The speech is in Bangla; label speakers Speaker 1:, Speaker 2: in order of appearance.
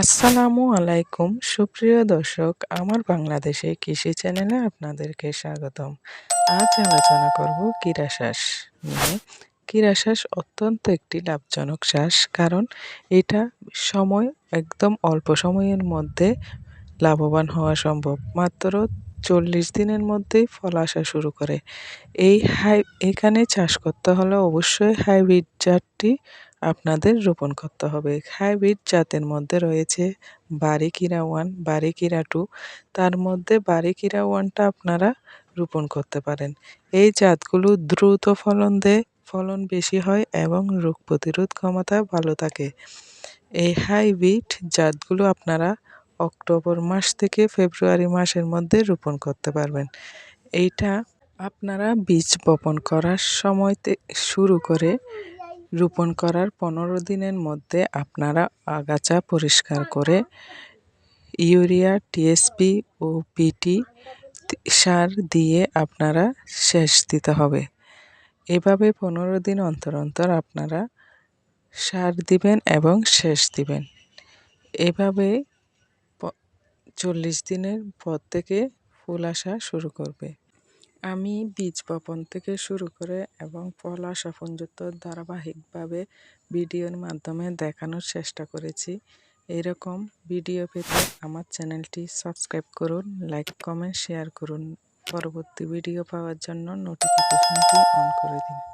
Speaker 1: আসসালামু আলাইকুম। সুপ্রিয় দর্শক, আমার বাংলাদেশে কৃষি চ্যানেলে আপনাদেরকে স্বাগতম। আজ আলোচনা করব কিরা চাষ নিয়ে। কিরা চাষ অত্যন্ত একটি লাভজনক চাষ কারণ এটা সময়, একদম অল্প সময়ের মধ্যে লাভবান হওয়া সম্ভব। মাত্র চল্লিশ দিনের মধ্যেই ফল আসা শুরু করে। এই হাই, এখানে চাষ করতে হলে অবশ্যই হাইব্রিড জাতটি আপনাদের রোপণ করতে হবে। হাইব্রিড জাতের মধ্যে রয়েছে বারিকিরা ওয়ান, বারিকিরা টু। তার মধ্যে বারিকিরা ওয়ানটা আপনারা রোপণ করতে পারেন। এই জাতগুলো দ্রুত ফলন দেয়, ফলন বেশি হয় এবং রোগ প্রতিরোধ ক্ষমতা ভালো থাকে। এই হাইব্রিড জাতগুলো আপনারা অক্টোবর মাস থেকে ফেব্রুয়ারি মাসের মধ্যে রোপণ করতে পারবেন। এইটা আপনারা বীজ বপন করার সময় শুরু করে রোপণ করার পনেরো দিনের মধ্যে আপনারা আগাছা পরিষ্কার করে ইউরিয়া টিএসপি ও পিটি সার দিয়ে আপনারা সেচ দিতে হবে। এভাবে পনেরো দিন অন্তর অন্তর আপনারা সার দিবেন এবং সেচ দিবেন। এভাবে চল্লিশ দিনের পর থেকে ফুল আসা শুরু করবে। আমি বীজ বপন থেকে শুরু করে এবং ফল আসা পর্যন্ত ধারাবাহিকভাবে ভিডিওর মাধ্যমে দেখানোর চেষ্টা করেছি। এরকম ভিডিও পেতে আমার চ্যানেলটি সাবস্ক্রাইব করুন, লাইক, কমেন্ট, শেয়ার করুন। পরবর্তী ভিডিও পাওয়ার জন্য নোটিফিকেশনটি অন করে দিন।